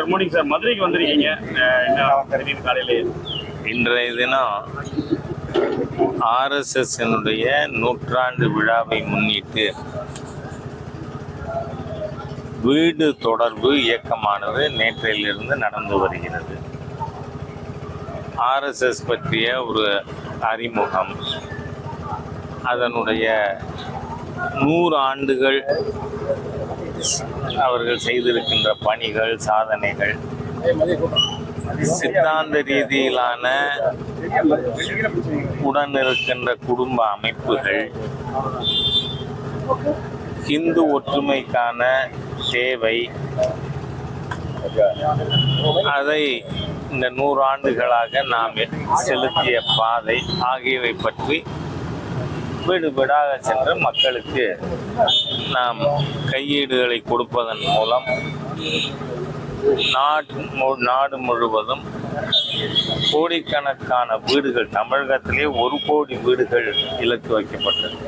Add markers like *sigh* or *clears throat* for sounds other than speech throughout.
Sir morning sir மதுரைக்கு வந்திருக்கீங்க. என்ன காலையிலேயே இன்றைய தினம் ஆர்எஸ்எஸ்னுடைய நூற்றாண்டு விழாவை முன்னிட்டு வீடு தொடர்பு இயக்கமானது நேற்றையிலிருந்து நடந்து வருகிறது. ஆர்எஸ்எஸ் பற்றிய ஒரு அறிமுகம். அதனுடைய நூறு ஆண்டுகள் அவர்கள் செய்திருக்கின்ற பணிகள் சாதனைகள் சித்தாந்த ரீதியிலான உடன் இருக்கின்ற குடும்ப அமைப்புகள் இந்து ஒற்றுமைக்கான தேவை. அதை இந்த நூறாண்டுகளாக நாம் செலுத்திய பாதை ஆகியவை பற்றி வீடு வீடாக சென்று மக்களுக்கு நாம் கையீடுகளை கொடுப்பதன் மூலம் நாடு நாடு முழுவதும் கோடிக்கணக்கான வீடுகள் தமிழகத்திலே ஒரு கோடி வீடுகள் இலக்கு வைக்கப்பட்டது.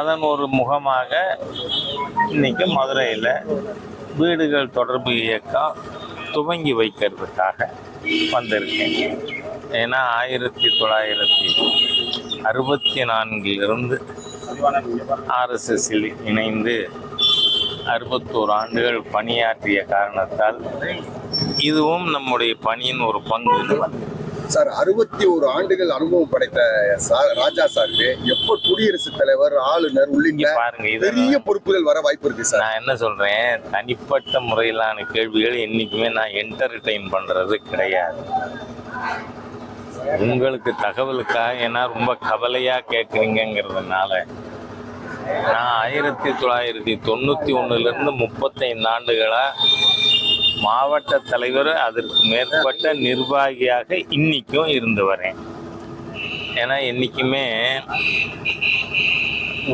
அதன் ஒரு முகமாக இன்னைக்கு மதுரையில் வீடுகள் தொடர்பு இயக்கம் துவங்கி வைக்கிறதுக்காக வந்திருக்கேன். ஏன்னா ஆயிரத்தி தொள்ளாயிரத்தி அறுபத்தி நான்கிலிருந்து ஆர்எஸ்எஸ்ஸில் இணைந்து அறுபத்தோரு ஆண்டுகள் பணியாற்றிய காரணத்தால் இதுவும் நம்முடைய பணியின் ஒரு பங்கு. சார் அறுபத்தி ஒரு ஆண்டுகள் அனுபவம் படைத்த சா- ராஜா சாருக்கு எப்போ குடியரசுத் தலைவர் ஆளுநர் உள்ளிட்ட பாருங்க பெரிய பொறுப்புகள் வர வாய்ப்பு இருக்கு சார். நான் என்ன சொல்றேன்? தனிப்பட்ட முறையிலான கேள்விகள் என்னைக்குமே நான் என்டர்டைன் பண்றது கிடையாது. உங்களுக்கு தகவலுக்காக ஏன்னா ரொம்ப கவலையாக கேட்குறீங்கிறதுனால நான் ஆயிரத்தி தொள்ளாயிரத்தி தொண்ணூற்றி ஒன்றுலேருந்து முப்பத்தைந்து ஆண்டுகளாக மாவட்ட தலைவர் அதற்கு மேற்பட்ட நிர்வாகியாக இன்றைக்கும் இருந்து வரேன். ஏன்னா என்றைக்குமே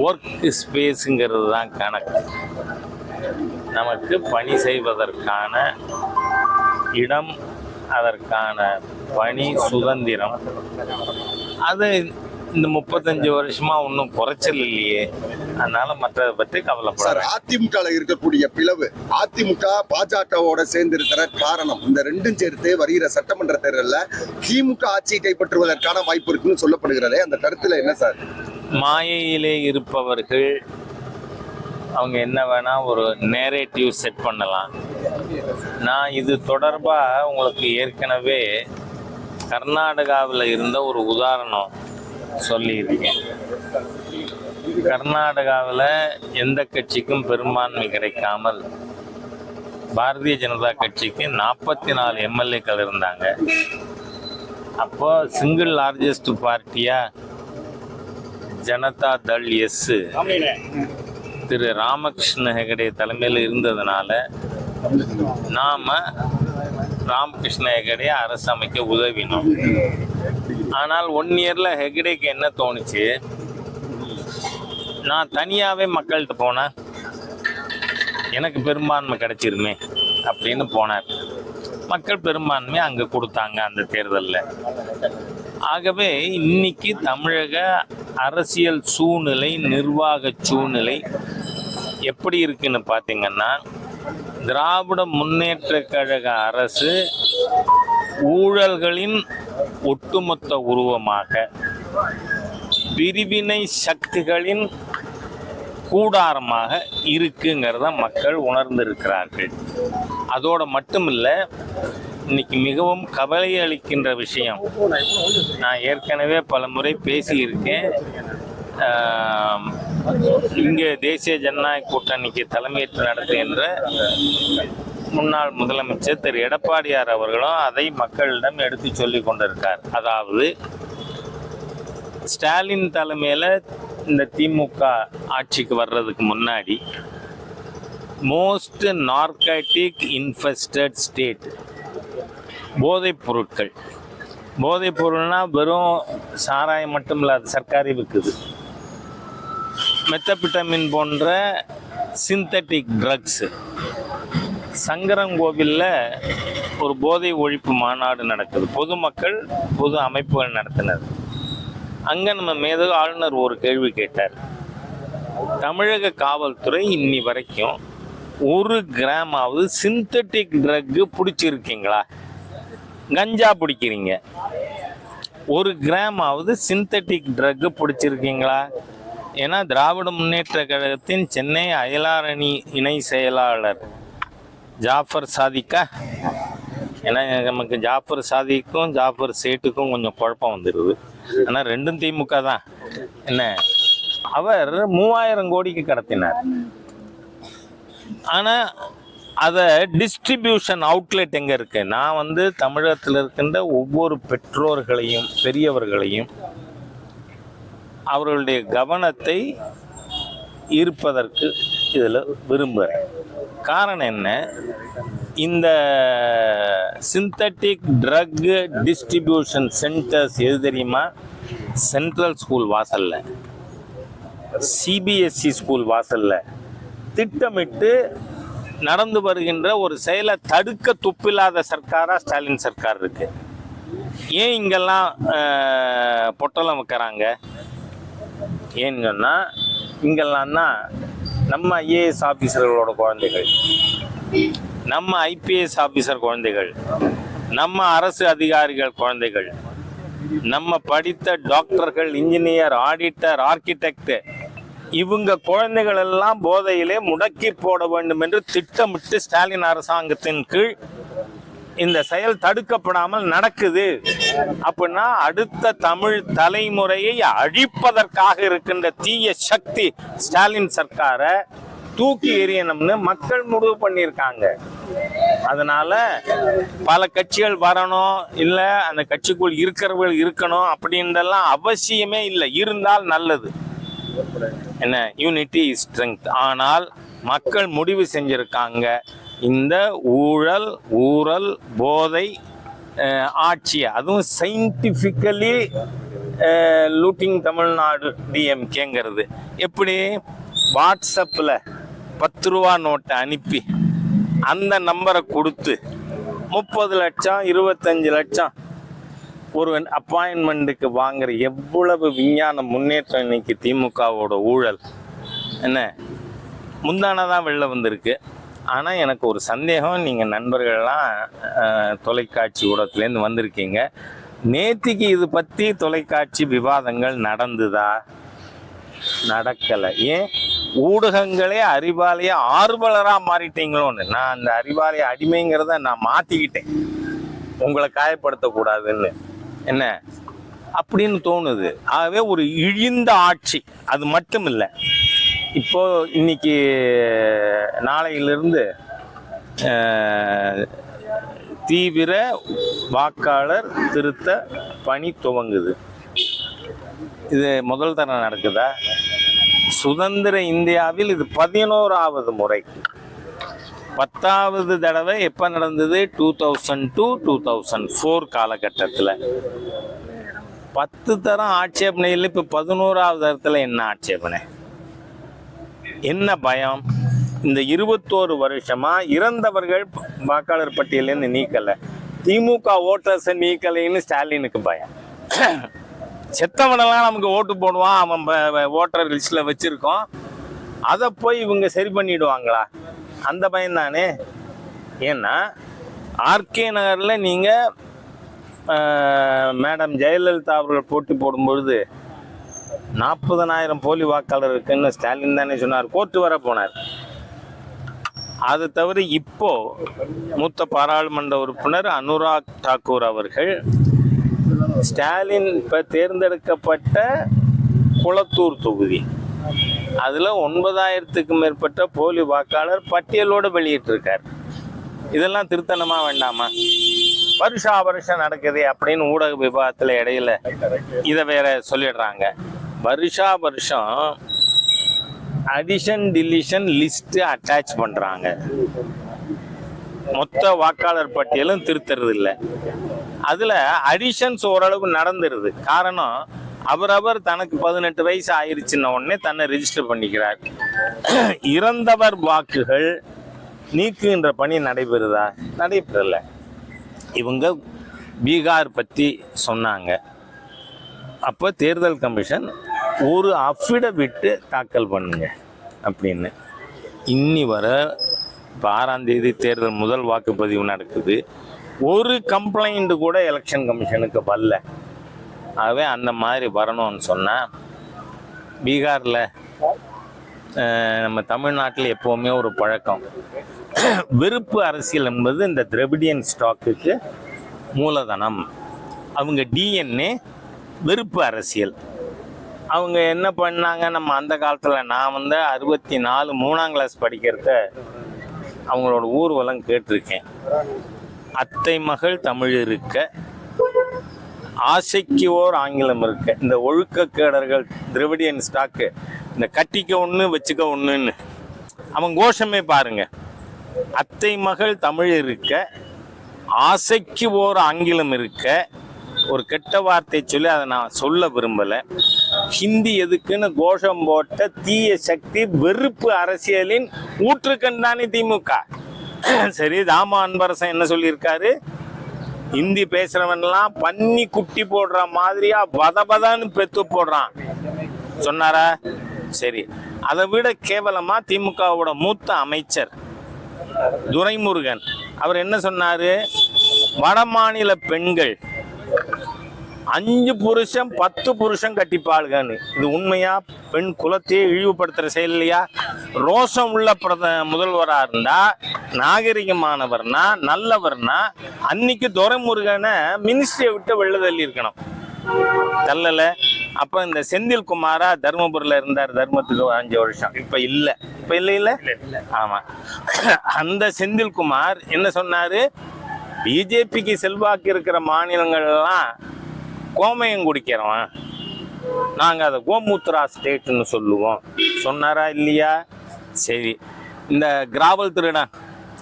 ஒர்க் ஸ்பேஸுங்கிறது தான் கணக்கு. நமக்கு பணி செய்வதற்கான இடம் அதற்கான பணி சுதந்திரம். அது இந்த முப்பத்தஞ்சு வருஷமா ஒன்றும் குறைச்சல் இல்லையே. அதனால மற்றதை பற்றி கவலைப்படாத அதிமுக இருக்கக்கூடிய பிளவு அதிமுக பாஜகவோட சேர்ந்து இருக்கிற காரணம் இந்த ரெண்டும் சேர்த்து வருகிற சட்டமன்ற தேர்தல்ல திமுக ஆட்சியை கைப்பற்றுவதற்கான வாய்ப்பு இருக்குன்னு சொல்லப்படுகிறதே. அந்த கருத்துல என்ன சார்? மாயையிலே இருப்பவர்கள் அவங்க என்ன வேணா ஒரு நேரேட்டிவ் செட் பண்ணலாம். நான் இது தொடர்பாக உங்களுக்கு ஏற்கனவே கர்நாடகாவில் இருந்த ஒரு உதாரணம் சொல்லியிருக்கேன். கர்நாடகாவில் எந்த கட்சிக்கும் பெரும்பான்மை கிடைக்காமல் பாரதிய ஜனதா கட்சிக்கு நாற்பத்தி நாலு எம்எல்ஏக்கள் இருந்தாங்க. அப்போ சிங்கிள் லார்ஜஸ்ட் பார்ட்டியா ஜனதா தள் எஸ். திரு ராமகிருஷ்ண ஹெகடே தலைமையில் இருந்ததுனால நாம் ராமகிருஷ்ண ஹெகடே அரசு அமைக்க உதவினோம். ஆனால் ஒன் இயரில் ஹெகடேக்கு என்ன தோணுச்சு? நான் தனியாகவே மக்கள்கிட்ட போனேன். எனக்கு பெரும்பான்மை கிடைச்சிருமே அப்படின்னு போனார். மக்கள் பெரும்பான்மை அங்கே கொடுத்தாங்க அந்த தேர்தலில். ஆகவே இன்னைக்கு தமிழக அரசியல் சூழ்நிலை நிர்வாக சூழ்நிலை எப்படி இருக்குன்னு பார்த்தீங்கன்னா திராவிட முன்னேற்ற கழக அரசு ஊழல்களின் ஒட்டுமொத்த உருவமாக பிரிவினை சக்திகளின் கூடாரமாக இருக்குங்கிறத மக்கள் உணர்ந்திருக்கிறார்கள். அதோடு மட்டுமில்லை இன்னைக்கு மிகவும் கவலை அளிக்கின்ற விஷயம். நான் ஏற்கனவே பல முறை பேசியிருக்கேன். இங்கே தேசிய ஜனநாயக கூட்டணிக்கு தலைமையேற்று நடத்துகின்ற முன்னாள் முதலமைச்சர் திரு. எடப்பாடியார் அவர்களும் அதை மக்களிடம் எடுத்து சொல்லி கொண்டிருக்கார். அதாவது ஸ்டாலின் தலைமையில் இந்த திமுக ஆட்சிக்கு வர்றதுக்கு முன்னாடி மோஸ்ட் நார்காட்டிக் இன்ஃபெஸ்டட் ஸ்டேட் போதைப் பொருட்கள். போதைப் பொருள்னால் வெறும் சாராயம் மட்டும் இல்லாத சர்க்காரி விற்குது. மெத்தபிட்டமின் போன்ற சிந்தட்டிக் ட்ரக்ஸு சங்கரங்கோவிலில் ஒரு போதை ஒழிப்பு மாநாடு நடக்குது. பொதுமக்கள் பொது அமைப்புகள் நடத்தினர். அங்கே நம்ம மீது ஆளுநர் ஒரு கேள்வி கேட்டார். தமிழக காவல்துறை இன்னி வரைக்கும் ஒரு கிராமாவது சிந்தட்டிக் ட்ரக்கு பிடிச்சிருக்கீங்களா? கஞ்சா பிடிக்கிறீங்க. ஒரு கிராமாவது சிந்தட்டிக் ட்ரக்கு பிடிச்சிருக்கீங்களா? ஏன்னா திராவிட முன்னேற்ற கழகத்தின் சென்னை அயலாரணி இணை செயலாளர் ஜாஃபர் சாதிக்கா ஏன்னா நமக்கு ஜாஃபர் சாதிக்கும் ஜாஃபர் சேட்டுக்கும் கொஞ்சம் குழப்பம் வந்துடுது ஆனால் ரெண்டும் திமுக தான். என்ன? அவர் மூவாயிரம் கோடிக்கு கடத்தினார். ஆனால் அதை டிஸ்ட்ரிபியூஷன் அவுட்லெட் எங்கே இருக்குது நான் வந்து தமிழகத்தில் இருக்கின்ற ஒவ்வொரு பெற்றோர்களையும் பெரியவர்களையும் அவர்களுடைய கவனத்தை ஈர்ப்பதற்கு இதில் விரும்புகிறேன் காரணம் என்ன? இந்த சிந்தட்டிக் ட்ரக் டிஸ்ட்ரிபியூஷன் சென்டர்ஸ் எது தெரியுமா? சென்ட்ரல் ஸ்கூல் வாசலில். சிபிஎஸ்சி ஸ்கூல் வாசலில். திட்டமிட்டு நடந்து வருகின்ற ஒரு செயலை தடுக்க துப்பில்லாத சர்க்காராக ஸ்டாலின் சர்க்கார் இருக்கு. ஏன் இங்கெல்லாம் பொட்டலம் வைக்கிறாங்க? ஏன்னு சொன்னால் இங்கெல்லாம் தான் நம்ம ஐஏஎஸ் ஆஃபீஸர்களோட குழந்தைகள். நம்ம ஐபிஎஸ் ஆஃபீஸர் குழந்தைகள். நம்ம அரசு அதிகாரிகள் குழந்தைகள். நம்ம படித்த டாக்டர்கள் இன்ஜினியர் ஆடிட்டர் ஆர்கிடெக்ட் இவங்க குழந்தைகள் எல்லாம் போதையிலே முடக்கி போட வேண்டும் என்று திட்டமிட்டு ஸ்டாலின் அரசாங்கத்தின் கீழ் இந்த செயல் தடுக்கப்படாமல் நடக்குது. அப்படின்னா அடுத்த தமிழ் தலைமுறையை அழிப்பதற்காக இருக்கின்ற தீய சக்தி ஸ்டாலின் சர்க்காரை தூக்கி எறியணும்னு மக்கள் முடிவு பண்ணியிருக்காங்க. அதனால பல கட்சிகள் வரணும் இல்ல அந்த கட்சிக்குள் இருக்கிறவர்கள் இருக்கணும் அப்படின்றலாம் அவசியமே இல்லை. இருந்தால் நல்லது. என்ன? யூனிட்டி ஸ்ட்ரென்த் ஆனால் மக்கள் முடிவு செஞ்சிருக்காங்க. இந்த ஊழல் ஊழல் போதை ஆட்சி அதுவும் சயின்டிஃபிக்கலி லூட்டிங் தமிழ்நாடு டிஎம்கேங்கிறது எப்படி? வாட்ஸ்அப்பில் பத்து ரூபா நோட்டை அனுப்பி அந்த நம்பரை கொடுத்து முப்பது லட்சம் இருபத்தஞ்சு லட்சம் ஒரு அப்பாயின்மெண்ட்டுக்கு வாங்குற எவ்வளவு விஞ்ஞான முன்னேற்றம் இன்னைக்கு திமுகவோட ஊழல்? என்ன? முந்தானதான் வெளில வந்திருக்கு. ஆனால் எனக்கு ஒரு சந்தேகம். நீங்கள் நண்பர்கள்லாம் தொலைக்காட்சி ஊடகத்துலேருந்து வந்திருக்கீங்க. நேத்திக்கு இது பற்றி தொலைக்காட்சி விவாதங்கள் நடந்துதா? நடக்கலை. ஏன்? ஊடகங்களே அறிவாலய ஆர்வலராக மாறிட்டீங்களோன்னு. நான் அந்த அறிவாலய அடிமைங்கிறத நான் மாற்றிக்கிட்டேன் உங்களை காயப்படுத்தக்கூடாதுன்னு. என்ன? அப்படின்னு தோணுது. ஆகவே ஒரு இழிந்த ஆட்சி. அது மட்டும் இல்லை இப்போ இன்னைக்கு நாளையிலிருந்து தீவிர வாக்காளர் திருத்த பணி துவங்குது. இது முதல் தரம் நடக்குதா? சுதந்திர இந்தியாவில் இது பதினோராவது முறை. பத்தாவது தடவை எப்போ நடந்தது? Two thousand two two thousand four காலகட்டத்தில். பத்து தரம் ஆட்சேபனையில் இப்போ பதினோராவது தரத்தில் என்ன ஆட்சேபனை? என்ன பயம்? இந்த இருபத்தோரு வருஷமா இறந்தவர்கள் வாக்காளர் பட்டியலேருந்து நீக்கலை. திமுக ஓட்டர்ஸை நீக்கலைன்னு ஸ்டாலினுக்கு பயம். செத்தவனெல்லாம் நமக்கு ஓட்டு போடுவான் அவன் ஓட்டர் லிஸ்ட்டில் வச்சுருக்கோம். அதை போய் இவங்க சரி பண்ணிடுவாங்களா? அந்த பயம்தானே ஏன்னா ஆர்கே நகரில் நீங்கள் மேடம் ஜெயலலிதா அவர்கள் போட்டி போடும்பொழுது நாற்பதனாயிரம் போலி வாக்காளர் இருக்குன்னு ஸ்டாலின் தானே சொன்னார். கோர்ட்டு வர போனார். அது தவிர இப்போ மூத்த பாராளுமன்ற உறுப்பினர் அனுராக் தாக்கூர் அவர்கள் ஸ்டாலின் இப்போ தேர்ந்தெடுக்கப்பட்ட குளத்தூர் தொகுதி. அதில் ஒன்பதாயிரத்துக்கும் மேற்பட்ட போலி வாக்காளர் பட்டியலோடு வெளியிட்டிருக்கார். இதெல்லாம் திருத்தனமாக வேண்டாமா? வருஷா வருஷம் நடக்குது அப்படின்னு ஊடக விவாதத்தில் இடையில இதை வேற சொல்லிடுறாங்க. வருஷா வருஷம் அடிஷன் டிலிஷன் லிஸ்ட் அட்டாச் பண்றாங்க. மொத்த வாக்காளர் பட்டியலும் திருத்துறது இல்லை. அதுல அடிஷன்ஸ் ஓரளவு நடந்துருது. காரணம் அவரவர் தனக்கு பதினெட்டு வயசு ஆயிருச்சுன்ன உடனே தன்னை ரெஜிஸ்டர் பண்ணிக்கிறார். இறந்தவர் வாக்குகள் நீக்குகின்ற பணி நடைபெறுதா? நடைபெறலை. இவங்க பீகார் பற்றி சொன்னாங்க. அப்போ தேர்தல் கமிஷன் ஒரு அஃபிடவிட்டு தாக்கல் பண்ணுங்க அப்படின்னு. இன்னி வர இப்போ ஆறாம் தேதி தேர்தல் முதல் வாக்குப்பதிவு நடக்குது. ஒரு கம்ப்ளைண்ட் கூட எலெக்ஷன் கமிஷனுக்கு வரல. ஆகவே அந்த மாதிரி வரணும்னு சொன்னால் பீகாரில் நம்ம தமிழ்நாட்டில் எப்போவுமே ஒரு பழக்கம். *clears throat* வெறுப்பு அரசியல் என்பது இந்த திரவிடியன் ஸ்டாக்குக்கு மூலதனம். அவங்க டிஎன்ஏ வெறுப்பு அரசியல். அவங்க என்ன பண்ணாங்க? நம்ம அந்த காலத்தில் நான் வந்து அறுபத்தி நாலு மூணாம் கிளாஸ் படிக்கிறத அவங்களோட ஊர்வலம் கேட்டிருக்கேன். அத்தை மகள் தமிழ் இருக்க ஆசைக்கு ஓர் ஆங்கிலம் இருக்க இந்த ஒழுக்கக்கேடர்கள் திரவிடியன் ஸ்டாக்கு இந்த கட்டிக்க ஒன்று வச்சுக்க ஒன்றுன்னு அவன் கோஷமே பாருங்கள் அத்தை மகள் தமிழ் இருக்க ஆசைக்கு ஓர் ஆங்கிலம் இருக்க ஒரு கெட்ட வார்த்தை சொல்லி அதை நான் சொல்ல விரும்பலை. ஹிந்தி எதுக்குன்னு கோஷம் போட்ட தீய சக்தி வெறுப்பு அரசியலின் ஊற்றுக்கண் தானே திமுக. சரி தாமா அன்பரசன் என்ன சொல்லியிருக்காரு? ஹிந்தி பேசுறவன்லாம் பன்னி குட்டி போடுற மாதிரியா பத பெத்து போடுறான். சொன்னாரா? சரி அதை விட கேவலமா திமுகவோட மூத்த அமைச்சர் துரைமுருகன். அவர் என்ன சொன்னார்? வடமாநில பெண்கள் அஞ்சு புருஷன் பத்து புருஷன் கட்டிப்பாளுகன்னு. இது உண்மையா? பெண் குலத்தையே இழிவுபடுத்துகிற செயல் இல்லையா? ரோஷம் உள்ள பிரத முதல்வராக இருந்தா நாகரிகமானவர்னா நல்லவர்னா அன்னைக்கு துரைமுருகனை மினிஸ்ட்ரியை விட்டு வெளில தள்ளி இருக்கணும். தள்ளல. அப்ப இந்த செந்தில் குமாரா தர்மபுரியில இருந்தார் தர்மத்துக்கு அஞ்சு வருஷம். இப்ப இல்ல. இப்ப இல்ல இல்ல? ஆமா. அந்த செந்தில் குமார் என்ன சொன்னாரு? பிஜேபிக்கு செல்வாக்கு இருக்கிற மாநிலங்கள்லாம் கோமயம் குடிக்கிறவன். நாங்க அதை கோமூத்ரா ஸ்டேட்னு சொல்லுவோம். சொன்னாரா இல்லையா? சரி. இந்த கிராவல் திருடன்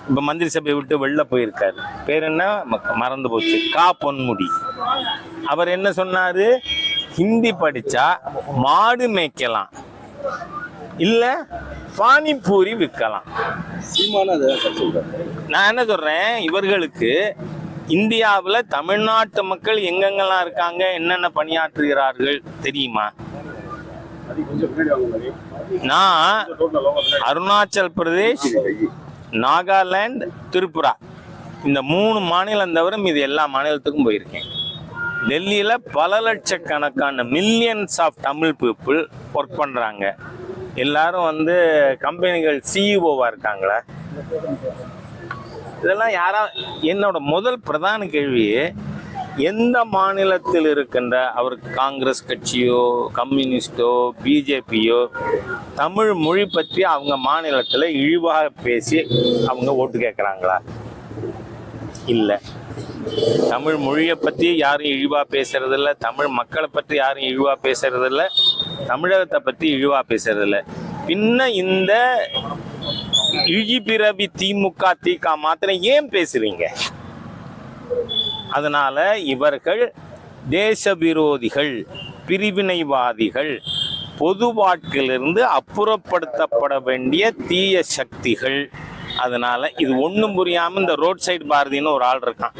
இப்ப மந்திரி சபையை விட்டு வெளில போயிருக்காரு. பேர் என்ன? மறந்து போச்சு. கா பொன்முடி. அவர் என்ன சொன்னாரு? ஹிந்தி படிச்சா மாடு மேய்க்கலாம். இல்ல பானிபூரி விற்கலாம் நான் என்ன சொல்றேன்? இவர்களுக்கு இந்தியாவுல தமிழ்நாட்டு மக்கள் எங்கெங்கெல்லாம் இருக்காங்க? என்னென்ன பணியாற்றுகிறார்கள்? தெரியுமா? நான் அருணாச்சல் பிரதேஷ் நாகாலாந்து திரிபுரா. இந்த மூணு மாநிலம் தவிர மீது எல்லா மாநிலத்துக்கும் போயிருக்கேன். டெல்லியில பல லட்சக்கணக்கான millions of Tamil people work பண்றாங்க. எல்லாரும் வந்து கம்பெனிகள் சிஇஓவா இருக்காங்களா? இதெல்லாம் யாரா என்னோட முதல் பிரதான கேள்வி எந்த மாநிலத்தில் இருக்கின்ற அவர் காங்கிரஸ் கட்சியோ கம்யூனிஸ்டோ பிஜேபியோ தமிழ் மொழி பற்றி அவங்க மாநிலத்தில் இழிவாக பேசி அவங்க ஓட்டு கேட்குறாங்களா இல்லை. தமிழ் மொழியை பற்றி யாரும் இழிவா பேசுறதில்ல தமிழ் மக்களை பற்றி யாரும் இழிவா பேசுறதில்ல தமிழகத்தை பற்றி இழிவா பேசுகிறதில்ல பின்ன இந்த இழிபிறவி திமுக திக மாத்திரம் ஏன் பேசுறீங்க? அதனால இவர்கள் தேச விரோதிகள் பிரிவினைவாதிகள் பொது வாழ்க்கையிலிருந்து அப்புறப்படுத்தப்பட வேண்டிய தீய சக்திகள். அதனால இது ஒண்ணும் புரியாமல் இந்த ரோட் சைடு பாரதின்னு ஒரு ஆள் இருக்கான்.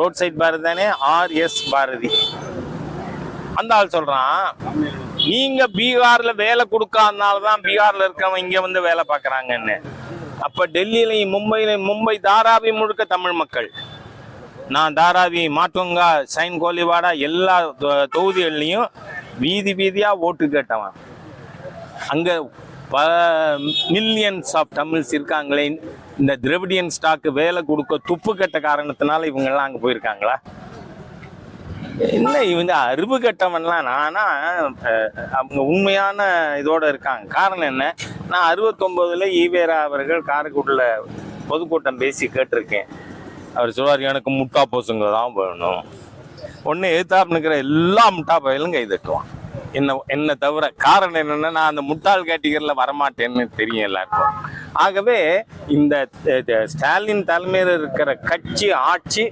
ரோட் சைடு பாரதி தானே ஆர் எஸ் பாரதி. அந்த ஆள் சொல்றான் நீங்க பீகார்ல வேலை கொடுக்காதனால தான் பீகார்ல இருக்கவங்க இங்க வந்து வேலை பார்க்கறாங்கன்னு. அப்ப டெல்லியிலையும் மும்பையிலையும் மும்பை தாராவி முழுக்க தமிழ் மக்கள். நான் தாராவி மாட்டுங்கா சைன் கோலிவாடா எல்லா தொகுதிகள்லையும் வீதி வீதியா ஓட்டு கேட்டவன். அங்க பல மில்லியன்ஸ் ஆஃப் தமிழ்ஸ் இருக்காங்களே இந்த திரவிடியன் ஸ்டாக்கு வேலை கொடுக்க துப்பு கட்ட காரணத்தினால இவங்கெல்லாம் அங்கே போயிருக்காங்களா? இல்லை இவங்க அறிவு கட்டவன்லாம் நானா அவங்க உண்மையான இதோட இருக்காங்க. காரணம் என்ன? நான் அறுபத்தொம்போதுல ஈவேரா அவர்கள் காரைக்குடியில் பொதுக்கூட்டம் பேசி கேட்டிருக்கேன். அவர் சொல்வார் எனக்கு முட்டா போசுங்க தான் வேணும். ஒன்று எதிர்த்தாப்புல இருக்கிற எல்லா முட்டா பயிலும் கைதட்டுவான். என்ன என்ன தவிர காரணம் என்னன்னா நான் அந்த முட்டாள் கேட்டகரியில் வரமாட்டேன்னு தெரியும் எல்லாருக்கும். ஆகவே இந்த ஸ்டாலின் தலைமையில் இருக்கிற கட்சி ஆட்சி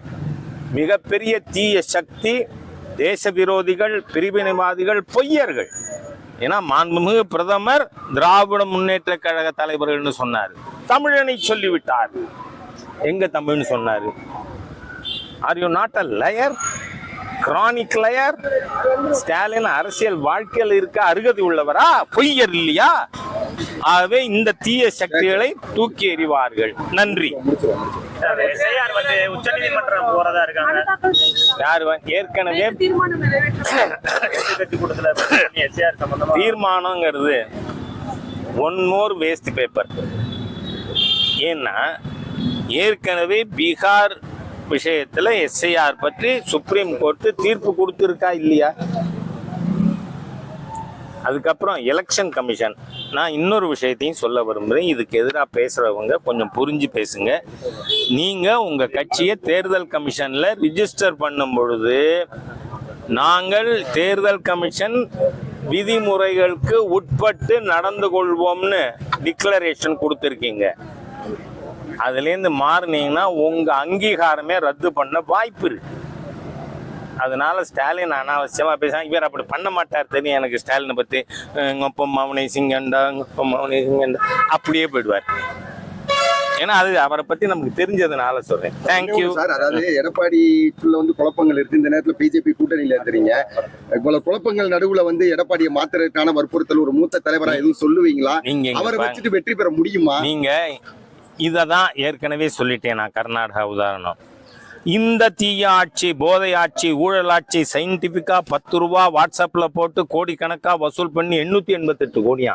மிகப்பெரிய தீய சக்தி தேச விரோதிகள் பிரிவினைவாதிகள் பொய்யர்கள். ஏன்னா மாண்புமிகு பிரதமர் திராவிட முன்னேற்ற கழக தலைவர்கள்னு சொன்னார். தமிழனை சொல்லிவிட்டார். எங்க தமிழ்னு சொன்னார்? Are you not a liar chronic liar Stalin அரசியல் வாழ்க்கையில் இருக்க அருகதை உள்ளவரா? பொய்யர் இல்லையா? ஆகவே இந்த தீய சக்திகளை தூக்கி எறிவார்கள். நன்றி. எஸ்ஐஆர் வந்து உச்சநீதிமன்றம் போறதா இருக்காங்க? யார் வ- ஏற்கனவே தீர்மானங்கிறது ஒன் மோர் வேஸ்ட் பேப்பர் ஏன்னா ஏற்கனவே பீகார் விஷயத்தில் எஸ்ஐஆர் பற்றி சுப்ரீம் கோர்ட்டு தீர்ப்பு கொடுத்துருக்கா இல்லையா? அதுக்கப்புறம் எலெக்ஷன் கமிஷன் நான் இன்னொரு விஷயத்தையும் சொல்ல விரும்புகிறேன் இதுக்கு எதிராக பேசுகிறவங்க கொஞ்சம் புரிஞ்சு பேசுங்க. நீங்கள் உங்கள் கட்சியை தேர்தல் கமிஷனில் ரிஜிஸ்டர் பண்ணும் பொழுது நாங்கள் தேர்தல் கமிஷன் விதிமுறைகளுக்கு உட்பட்டு நடந்து கொள்வோம்னு டிக்ளரேஷன் கொடுத்துருக்கீங்க. அதுலேருந்து மாறினீங்கன்னா உங்கள் அங்கீகாரமே ரத்து பண்ண வாய்ப்பு இருக்கு. அதனால ஸ்டாலின் அனாவசியமா பேசுறாங்க. இவர் அப்படி பண்ண மாட்டார் தெரியும். எனக்கு ஸ்டாலினை பத்தி எங்க அப்பா மவனை சிங்கண்டா எங்க அப்பா மவனை சிங்கண்டா அப்படியே போயிடுவார். ஏன்னா அது அவரை பத்தி நமக்கு தெரிஞ்சதுனால சொல்றேன். தேங்க்யூ சார் அதாவது எடப்பாடிக்குள்ள வந்து குழப்பங்கள் இருக்கு. இந்த நேரத்துல பிஜேபி கூட்டணியில இருக்கிறீங்க. இவ்வளவு குழப்பங்கள் நடுவுல வந்து எடப்பாடியை மாத்துறதுக்கான வற்புறுத்தல் ஒரு மூத்த தலைவரா எதுவும் சொல்லுவீங்களா? அவரை. வச்சுட்டு வெற்றி பெற முடியுமா? நீங்க இதை தான் ஏற்கனவே சொல்லிட்டேன் நான் கர்நாடகா உதாரணம். இந்த தீய ஆட்சி போதை ஆட்சி ஊழல் ஆட்சி சயின்டிபிக்கா பத்து ரூபா வாட்ஸ்அப்ல போட்டு கோடிக்கணக்கா வசூல் பண்ணி எண்ணூத்தி எண்பத்தெட்டு கோடியா?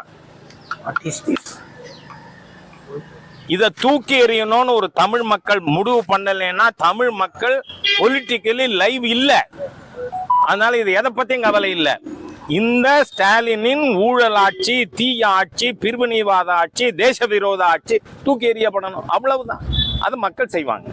இத தூக்கி எறியணும்னு ஒரு தமிழ் மக்கள் முடிவு பண்ணலைன்னா தமிழ் மக்கள் பொலிட்டிக்கலி லைவ் இல்ல. அதனால இது எதை பத்தியும் கவலை இல்ல. இந்த ஸ்டாலினின் ஊழல் ஆட்சி தீய ஆட்சி பிரிவினைவாத ஆட்சி தேச விரோத ஆட்சி தூக்கி எறியப்படணும். அவ்வளவுதான். அது மக்கள் செய்வாங்க.